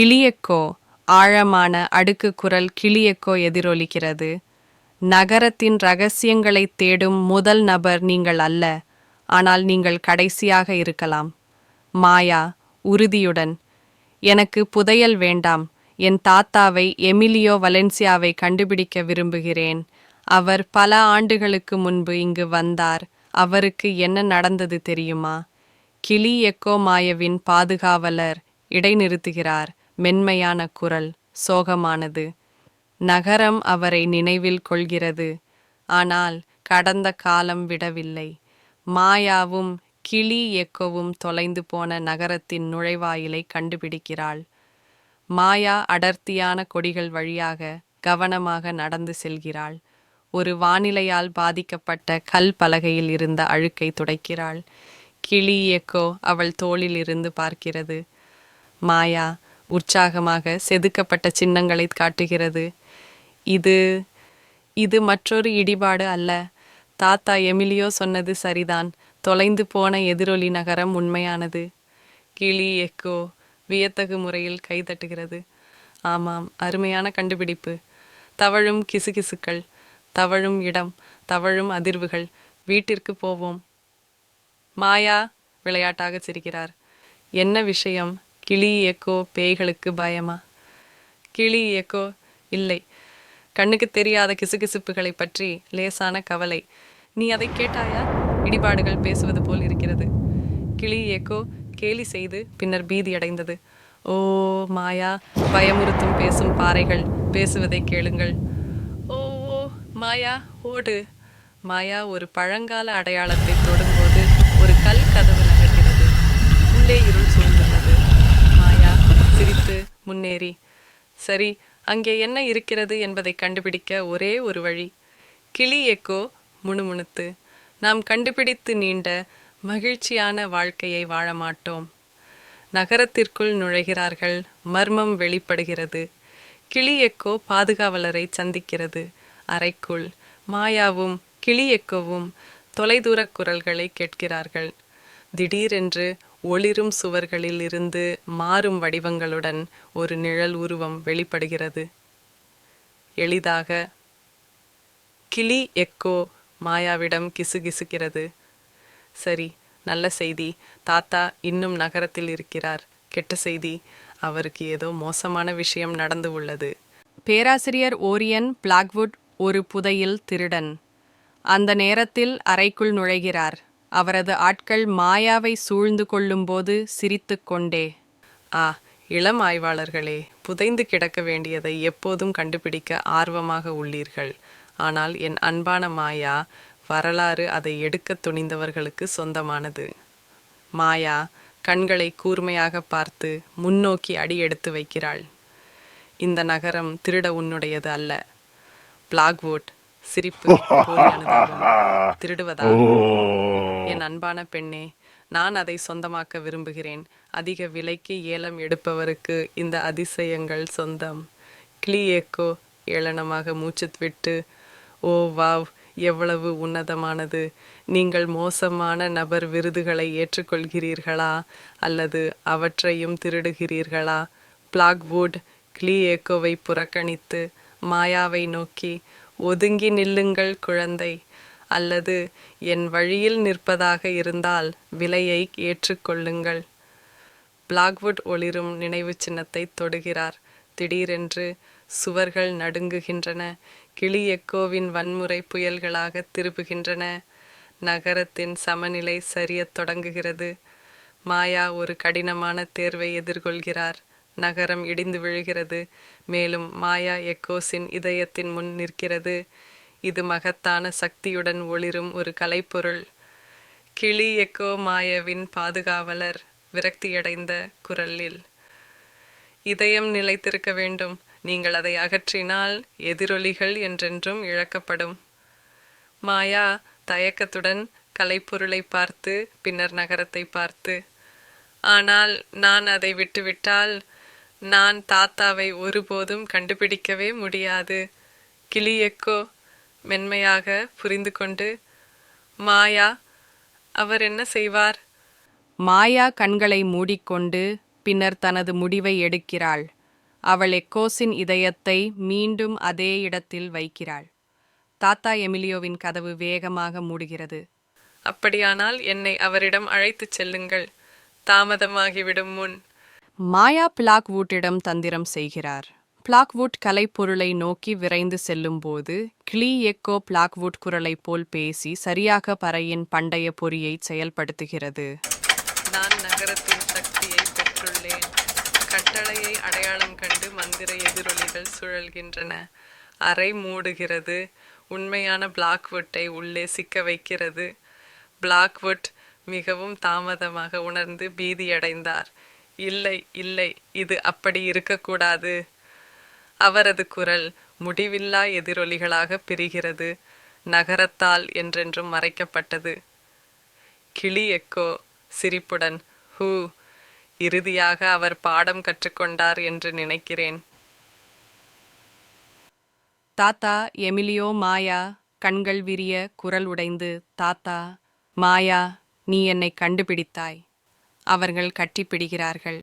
கிளியக்கோ ஆழமான அடுக்கு குரல் கிளியக்கோ எதிரொலிக்கிறது. நகரத்தின் ரகசியங்களை தேடும் முதல் நபர் நீங்கள் அல்ல ஆனால் நீங்கள் கடைசியாக இருக்கலாம். மாயா உறுதியுடன் எனக்கு புதையல் வேண்டாம். என் தாத்தாவை எமிலியோ வலென்சியாவை கண்டுபிடிக்க விரும்புகிறேன். அவர் பல ஆண்டுகளுக்கு முன்பு இங்கு வந்தார். அவருக்கு என்ன நடந்தது தெரியுமா? கிளி எக்கோ மாயவின் பாதுகாவலர் இடைநிறுத்துகிறார். மென்மையான குரல் சோகமானது. நகரம் அவரை நினைவில் கொள்கிறது. ஆனால் கடந்த காலம் விடவில்லை. மாயாவும் கிளி எக்கோவும் தொலைந்து போன நகரத்தின் நுழைவாயிலை கண்டுபிடிக்கிறாள். மாயா அடர்த்தியான கொடிகள் வழியாக கவனமாக நடந்து செல்கிறாள். ஒரு வானிலையால் பாதிக்கப்பட்ட கல் பலகையில் இருந்த அழுக்கை துடைக்கிறாள். கிளி எக்கோ அவள் தோளில் இருந்து பார்க்கிறது. மாயா உற்சாகமாக செதுக்கப்பட்ட சின்னங்களை காட்டுகிறது. இது இது மற்றொரு இடிபாடு அல்ல. தாத்தா எமிலியோ சொன்னது சரிதான். தொலைந்து போன எதிரொலி நகரம் உண்மையானது. கிளி எக்கோ வியத்தகு முறையில் கைதட்டுகிறது ஆமாம் அருமையான கண்டுபிடிப்பு. தவழும் கிசுகிசுக்கள் தவழும் இடம் தவழும் அதிர்வுகள். வீட்டிற்கு போவோம். மாயா விளையாட்டாக சிரிக்கிறார். என்ன விஷயம்? கிளி எக்கோ பேய்களுக்கு பயமா? கிளி எக்கோ இல்லை. கண்ணுக்கு தெரியாத கிசுகிசுப்புகளை பற்றி லேசான கவலை. நீ அதை கேட்டாயா? இடிபாடுகள் பேசுவது போல் இருக்கிறது. கிளி எக்கோ கேலி செய்து பின்னர் பீதி அடைந்தது. ஓ மாயா பயமுறுத்தும் பேசும் பாறைகள் பேசுவதை கேளுங்கள். ஓ ஓ மாயா ஓடு. மாயா ஒரு பழங்கால அடையாளத்தை தொடும்போது ஒரு கல் கதவு நகர்கிறது. உள்ளே இரு முன்னேறி. சரி அங்கே என்ன இருக்கிறது என்பதை கண்டுபிடிக்க ஒரே ஒரு வழி. கிளி எக்கோ முணுமுணுத்து. நாம் கண்டுபிடித்து நீண்ட மகிழ்ச்சியான வாழ்க்கையை வாழ மாட்டோம். நகரத்திற்குள் நுழைகிறார்கள் மர்மம் வெளிப்படுகிறது. கிளி எக்கோ பாதுகாவலரை சந்திக்கிறது. அறைக்குள் மாயாவும் கிளி எக்கோவும் தொலைதூர குரல்களை கேட்கிறார்கள். திடீரென்று ஒளிரும் சுவர்களில் இருந்து மாறும் வடிவங்களுடன் ஒரு நிழல் உருவம் வெளிப்படுகிறது. எளிதாக கிளி எக்கோ மாயாவிடம் கிசுகிசுக்கிறது. சரி நல்ல செய்தி. தாத்தா இன்னும் நகரத்தில் இருக்கிறார். கெட்ட செய்தி. அவருக்கு ஏதோ மோசமான விஷயம் நடந்து உள்ளது. பேராசிரியர் ஓரியன் பிளாக்வுட் ஒரு புதையில் திருடன். அந்த நேரத்தில் அறைக்குள் நுழைகிறார். அவரது ஆட்கள் மாயாவை சூழ்ந்து கொள்ளும்போது சிரித்துக்கொண்டே ஆ இளம் ஆய்வாளர்களே புதைந்து கிடக்க வேண்டியதை எப்போதும் கண்டுபிடிக்க ஆர்வமாக உள்ளீர்கள். ஆனால் என் அன்பான மாயா வரலாறு அதை எடுக்கத் துணிந்தவர்களுக்கு சொந்தமானது. மாயா கண்களை கூர்மையாக பார்த்து முன்னோக்கி அடி எடுத்து வைக்கிறாள். இந்த நகரம் திருட உன்னுடையது அல்ல. பிளாக்வுட் சிரிப்பு. திருடுவதா? என் அன்பான பெண்ணே நான் அதை சொந்தமாக்க விரும்புகிறேன். அதிக விலைக்கு ஏலம் எடுப்பவருக்கு இந்த அதிசயங்கள் சொந்தம். கிளியேக்கோ ஏளனமாக மூச்சுத் விட்டு ஓ வாவ் எவ்வளவு உன்னதமானது. நீங்கள் மோசமான நபர் விருதுகளை ஏற்றுக்கொள்கிறீர்களா? அல்லது அவற்றையும் திருடுகிறீர்களா? பிளாக்வுட் கிளியேக்கோவை புறக்கணித்து மாயாவை நோக்கி ஒதுங்கி நில்லுங்கள் குழந்தை. அல்லது என் வழியில் நிற்பதாக இருந்தால் விலையை ஏற்றுக்கொள்ளுங்கள் பிளாக்வுட் ஒளிரும் நினைவு சின்னத்தை தொடுகிறார். திடீரென்று சுவர்கள் நடுங்குகின்றன. கிளி எக்கோவின் வன்முறை புயல்களாக திரும்புகின்றன. நகரத்தின் சமநிலை சரியத் தொடங்குகிறது. மாயா ஒரு கடினமான தேர்வை எதிர்கொள்கிறார். நகரம் இடிந்து விழுகிறது. மேலும் மாயா எக்கோஸின் இதயத்தின் முன் நிற்கிறது. இது மகத்தான சக்தியுடன் ஒளிரும் ஒரு கலைப்பொருள். கிளி எக்கோ மாயாவின் பாதுகாவலர் விரக்தியடைந்த குரலில். இதயம் நிலைத்திருக்க வேண்டும். நீங்கள் அதை அகற்றினால் எதிரொலிகள் என்றென்றும் இழக்கப்படும். மாயா தயக்கத்துடன் கலைப்பொருளை பார்த்து பின்னர் நகரத்தை பார்த்து ஆனால் நான் அதை விட்டுவிட்டால் நான் தாத்தாவை ஒருபோதும் கண்டுபிடிக்கவே முடியாது. கிளியெக்கோ மென்மையாக புரிந்து கொண்டு மாயா அவர் என்ன செய்வார்? மாயா கண்களை மூடிக்கொண்டு பின்னர் தனது முடிவை எடுக்கிறாள். அவள் எக்கோஸின் இதயத்தை மீண்டும் அதே இடத்தில் வைக்கிறாள். தாத்தா எமிலியோவின் கதவு வேகமாக மூடுகிறது. அப்படியானால் என்னை அவரிடம் அழைத்துச் செல்லுங்கள். தாமதமாகிவிடும் முன் மாயா பிளாக்வுட்டிடம் தந்திரம் செய்கிறார். பிளாக்வுட் கலைப்பொருளை நோக்கி விரைந்து செல்லும்போது கிளி எக்கோ பிளாக்வுட் குரலைப் போல் பேசி சரியாக பறையின் பண்டைய பொறியை செயல்படுத்துகிறது. நான் நகரத்தின் சக்தியை பெற்றுள்ளேன். கட்டளையை அடையாளம் கண்டு மந்திர எதிரொலிகள் சுழல்கின்றன. அறை மூடுகிறது. உண்மையான பிளாக்வுட்டை உள்ளே சிக்க வைக்கிறது. பிளாக்வுட் மிகவும் தாமதமாக உணர்ந்து பீதியடைந்தார். இல்லை இல்லை இது அப்படி இருக்கக்கூடாது. அவரது குரல் முடிவில்லா எதிரொலிகளாக பிரிகிறது. நகரத்தால் என்றென்றும் மறைக்கப்பட்டது. கிளி எக்கோ சிரிப்புடன் ஹூ இறுதியாக அவர் பாடம் கற்றுக்கொண்டார் என்று நினைக்கிறேன். தாத்தா எமிலியோ மாயா கண்கள் விரிய குரல் உடைந்து தாத்தா மாயா நீ என்னை கண்டுபிடித்தாய். அவர்கள் கட்டிப்பிடிகிறார்கள்.